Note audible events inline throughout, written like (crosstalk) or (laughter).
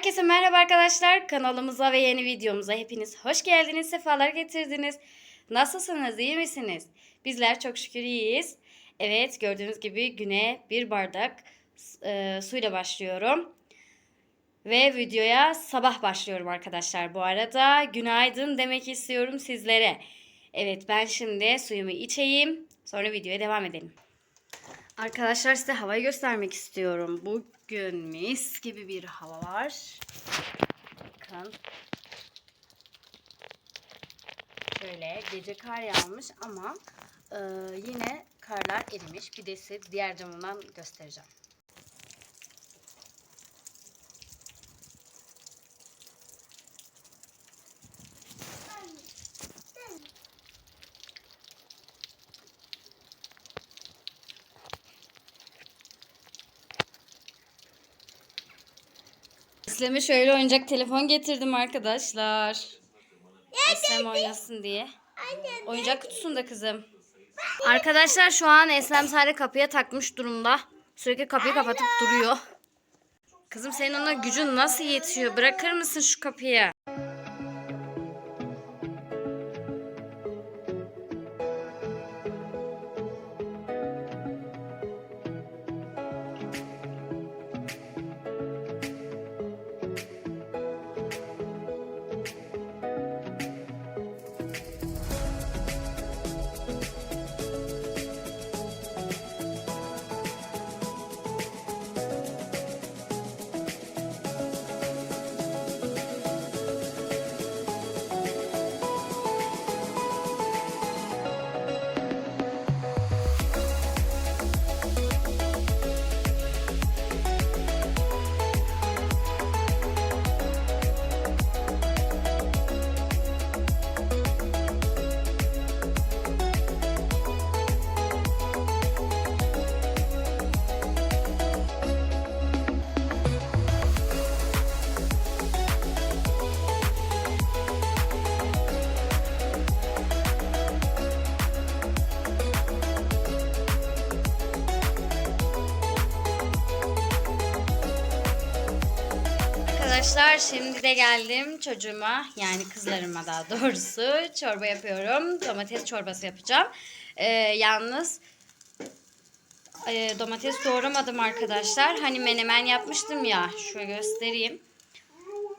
Herkese merhaba arkadaşlar. Kanalımıza ve yeni videomuza hepiniz hoş geldiniz, sefalar getirdiniz. Nasılsınız, iyi misiniz? Bizler çok şükür iyiyiz. Evet, gördüğünüz gibi güne bir bardak e, suyla başlıyorum. Ve videoya sabah başlıyorum arkadaşlar. Bu arada günaydın demek istiyorum sizlere. Evet, ben şimdi suyumu içeyim. Sonra videoya devam edelim. Arkadaşlar size havayı göstermek istiyorum. Bugün mis gibi bir hava var. Bakın. Şöyle gece kar yağmış ama e, yine karlar erimiş. Bir de size diğer camından göstereceğim. İslem'e şöyle oyuncak telefon getirdim arkadaşlar. Eslem oynasın diye. Oyuncak kutusunda kızım. Arkadaşlar şu an Eslem sadece kapıya takmış durumda. Sürekli kapıyı kapatıp duruyor. Kızım senin ona gücün nasıl yetiyor? Bırakır mısın şu kapıyı? Arkadaşlar şimdi de geldim çocuğuma yani kızlarıma daha doğrusu çorba yapıyorum. Domates çorbası yapacağım. Ee, yalnız e, domates doğramadım arkadaşlar. Hani menemen yapmıştım ya. Şöyle göstereyim.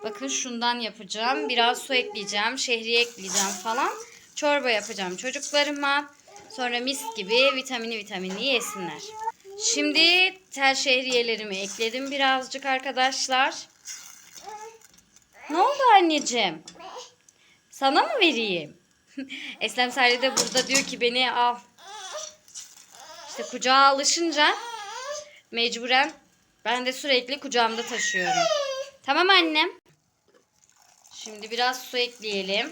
Bakın şundan yapacağım. Biraz su ekleyeceğim. Şehriye ekleyeceğim falan. Çorba yapacağım çocuklarıma. Sonra mis gibi vitamini vitamini yesinler. Şimdi tel şehriyelerimi ekledim birazcık arkadaşlar. Ne oldu anneciğim? Sana mı vereyim? (laughs) Eslem Salih de burada diyor ki beni al. İşte kucağa alışınca mecburen ben de sürekli kucağımda taşıyorum. Tamam annem. Şimdi biraz su ekleyelim.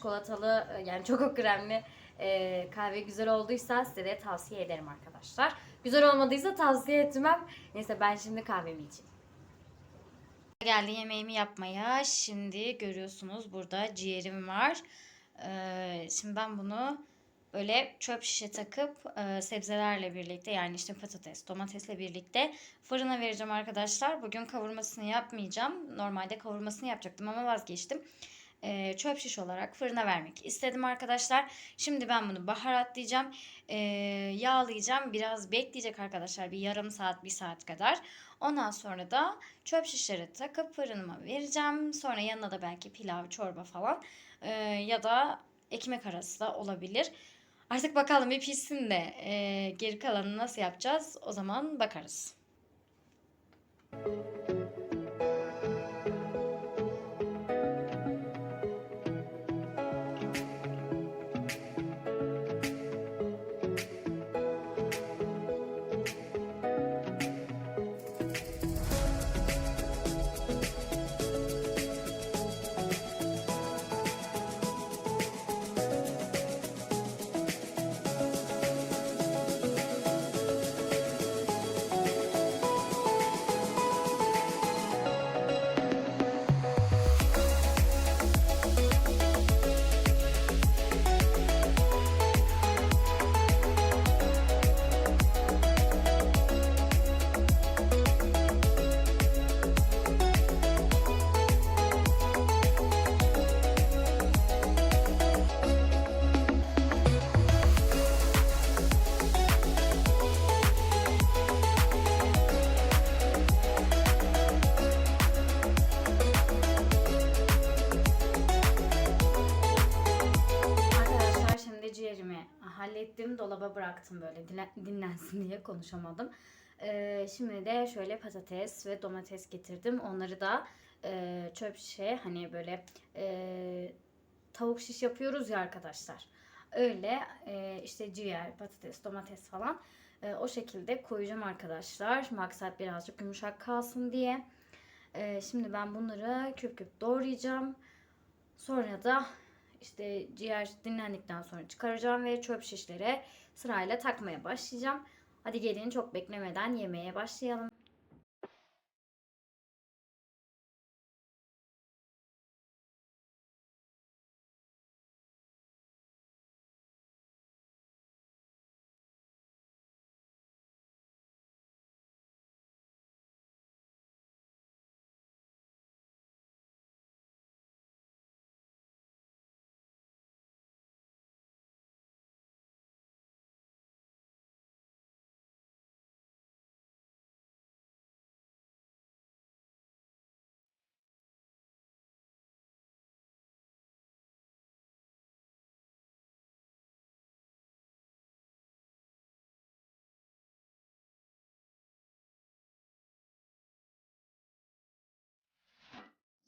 Çikolatalı e, yani çok kremli e, kahve güzel olduysa size de tavsiye ederim arkadaşlar. Güzel olmadıysa tavsiye etmem. Neyse ben şimdi kahvemi içeyim. Geldi yemeğimi yapmaya. Şimdi görüyorsunuz burada ciğerim var. Ee, şimdi ben bunu böyle çöp şişe takıp e, sebzelerle birlikte yani işte patates, domatesle birlikte fırına vereceğim arkadaşlar. Bugün kavurmasını yapmayacağım. Normalde kavurmasını yapacaktım ama vazgeçtim. Ee, çöp şiş olarak fırına vermek istedim arkadaşlar. Şimdi ben bunu baharatlayacağım. Ee, yağlayacağım. Biraz bekleyecek arkadaşlar. Bir yarım saat, bir saat kadar. Ondan sonra da çöp şişlere takıp fırınıma vereceğim. Sonra yanına da belki pilav, çorba falan ee, ya da ekmek arası da olabilir. Artık bakalım bir pişsin de ee, geri kalanını nasıl yapacağız o zaman bakarız. Arkadaşlar Dolaba bıraktım böyle dinlen- dinlensin diye konuşamadım. Ee, şimdi de şöyle patates ve domates getirdim. Onları da e, çöp şişe hani böyle e, tavuk şiş yapıyoruz ya arkadaşlar. Öyle e, işte ciğer, patates, domates falan e, o şekilde koyacağım arkadaşlar. Maksat birazcık yumuşak kalsın diye. Şimdi ben bunları küp küp doğrayacağım. Sonra da işte ciğer dinlendikten sonra çıkaracağım ve çöp şişlere sırayla takmaya başlayacağım. Hadi gelin çok beklemeden yemeğe başlayalım.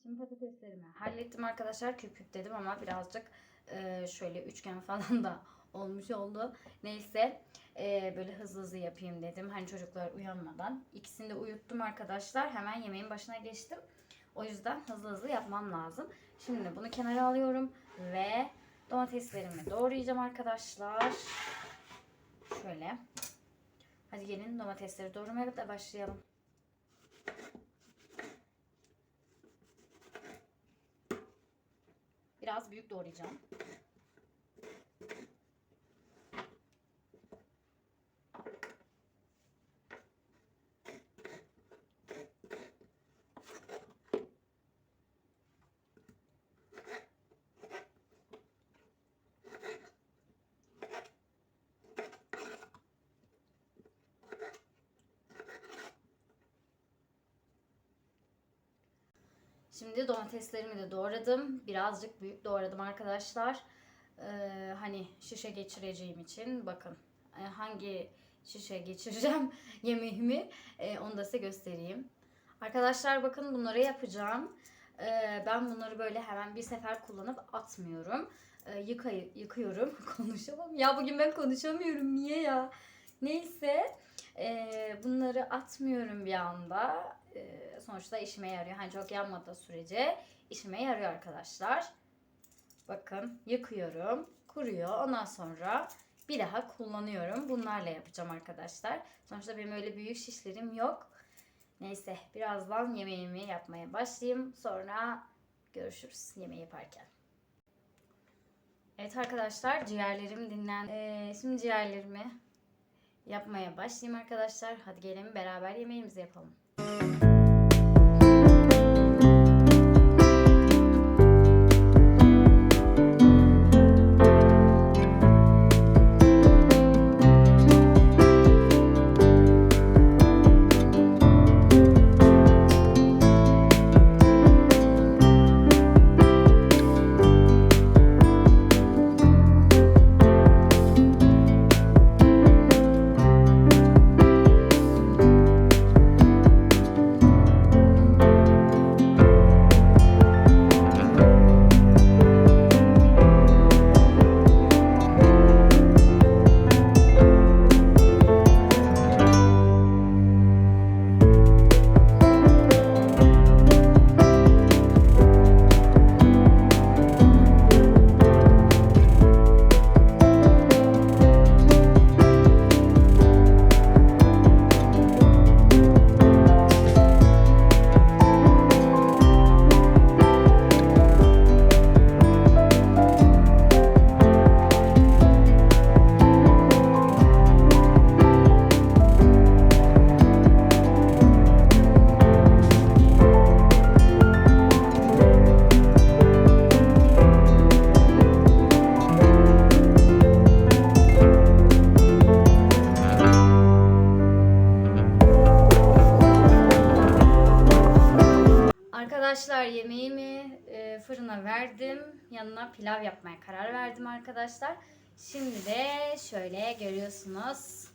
Şimdi patateslerimi hallettim arkadaşlar. Küp küp dedim ama birazcık e, şöyle üçgen (laughs) falan da olmuş oldu. Neyse e, böyle hızlı hızlı yapayım dedim. Hani çocuklar uyanmadan. İkisini de uyuttum arkadaşlar. Hemen yemeğin başına geçtim. O yüzden hızlı hızlı yapmam lazım. Şimdi bunu kenara alıyorum ve domateslerimi doğrayacağım arkadaşlar. Şöyle. Hadi gelin domatesleri doğramaya da başlayalım. Biraz büyük doğrayacağım. Şimdi domateslerimi de doğradım. Birazcık büyük doğradım arkadaşlar. Ee, hani şişe geçireceğim için bakın e, hangi şişe geçireceğim (laughs) yemeğimi e, onu da size göstereyim. Arkadaşlar bakın bunları yapacağım. Ee, ben bunları böyle hemen bir sefer kullanıp atmıyorum. Ee, yıkay yıkıyorum. (laughs) Konuşamam. Ya bugün ben konuşamıyorum. Niye ya? Neyse. Ee, bunları atmıyorum bir anda. Sonuçta işime yarıyor. Hani çok yanmadığı sürece işime yarıyor arkadaşlar. Bakın yıkıyorum. Kuruyor. Ondan sonra bir daha kullanıyorum. Bunlarla yapacağım arkadaşlar. Sonuçta benim öyle büyük şişlerim yok. Neyse birazdan yemeğimi yapmaya başlayayım. Sonra görüşürüz yemeği yaparken. Evet arkadaşlar ciğerlerim dinlen. Ee, şimdi ciğerlerimi yapmaya başlayayım arkadaşlar. Hadi gelin beraber yemeğimizi yapalım. Fırına verdim. Yanına pilav yapmaya karar verdim arkadaşlar. Şimdi de şöyle görüyorsunuz.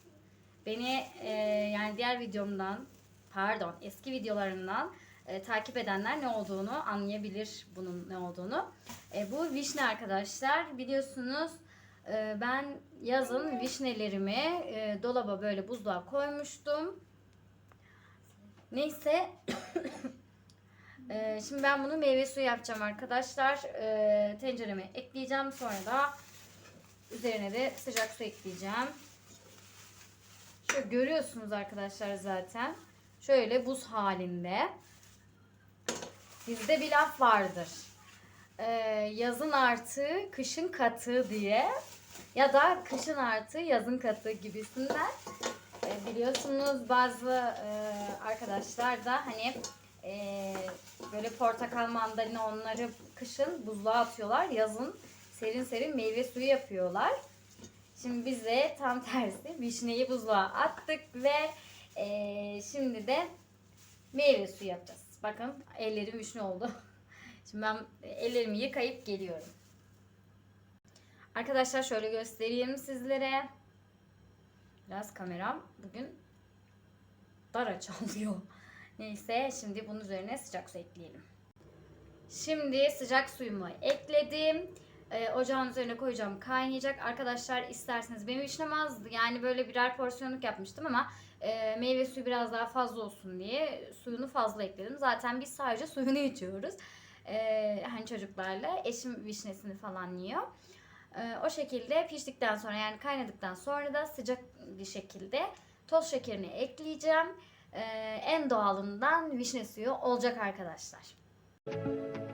Beni e, yani diğer videomdan pardon eski videolarımdan e, takip edenler ne olduğunu anlayabilir bunun ne olduğunu. E, bu vişne arkadaşlar biliyorsunuz e, ben yazın vişnelerimi e, dolaba böyle buzluğa koymuştum. Neyse Ee, şimdi ben bunu meyve suyu yapacağım arkadaşlar. Ee, tencereme ekleyeceğim. Sonra da üzerine de sıcak su ekleyeceğim. Şöyle görüyorsunuz arkadaşlar zaten. Şöyle buz halinde. Bizde bir laf vardır. Ee, yazın artı, kışın katı diye. Ya da kışın artı, yazın katı gibisinden. Ee, biliyorsunuz bazı e, arkadaşlar da hani e, böyle portakal mandalina onları kışın buzluğa atıyorlar. Yazın serin serin meyve suyu yapıyorlar. Şimdi biz de tam tersi vişneyi buzluğa attık ve e, şimdi de meyve suyu yapacağız. Bakın ellerim vişne oldu. (laughs) Şimdi ben ellerimi yıkayıp geliyorum. Arkadaşlar şöyle göstereyim sizlere. Biraz kameram bugün dar açılıyor. (laughs) Neyse şimdi bunun üzerine sıcak su ekleyelim. Şimdi sıcak suyumu ekledim. Ee, ocağın üzerine koyacağım kaynayacak. Arkadaşlar isterseniz benim işlem azdı. Yani böyle birer porsiyonluk yapmıştım ama e, meyve suyu biraz daha fazla olsun diye suyunu fazla ekledim. Zaten biz sadece (laughs) suyunu içiyoruz. Ee, hani çocuklarla eşim vişnesini falan yiyor. Ee, o şekilde piştikten sonra yani kaynadıktan sonra da sıcak bir şekilde toz şekerini ekleyeceğim. Ee, en doğalından vişne suyu olacak arkadaşlar. Evet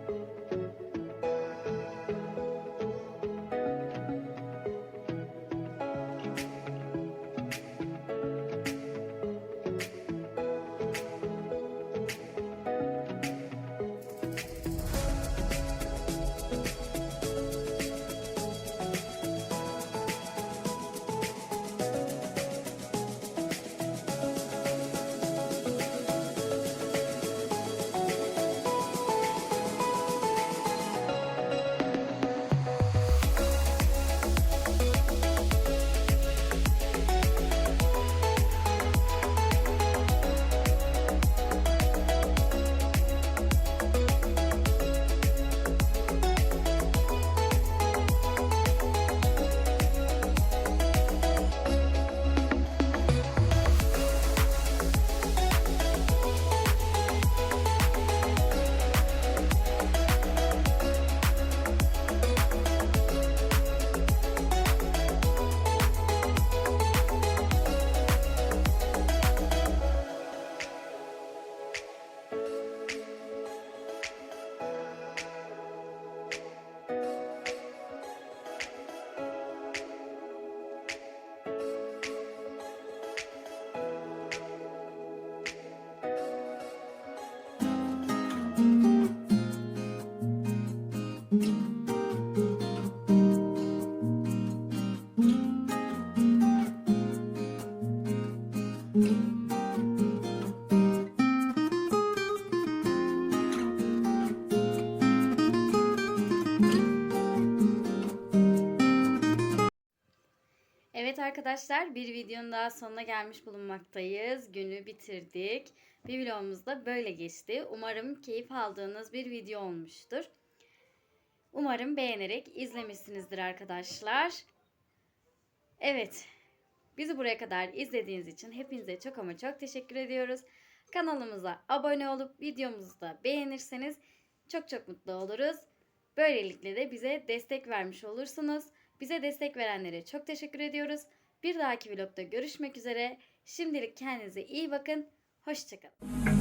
arkadaşlar bir videonun daha sonuna gelmiş bulunmaktayız. Günü bitirdik. Bir vlogumuz da böyle geçti. Umarım keyif aldığınız bir video olmuştur. Umarım beğenerek izlemişsinizdir arkadaşlar. Evet. Bizi buraya kadar izlediğiniz için hepinize çok ama çok teşekkür ediyoruz. Kanalımıza abone olup videomuzu da beğenirseniz çok çok mutlu oluruz. Böylelikle de bize destek vermiş olursunuz. Bize destek verenlere çok teşekkür ediyoruz. Bir dahaki vlogda görüşmek üzere. Şimdilik kendinize iyi bakın. Hoşçakalın.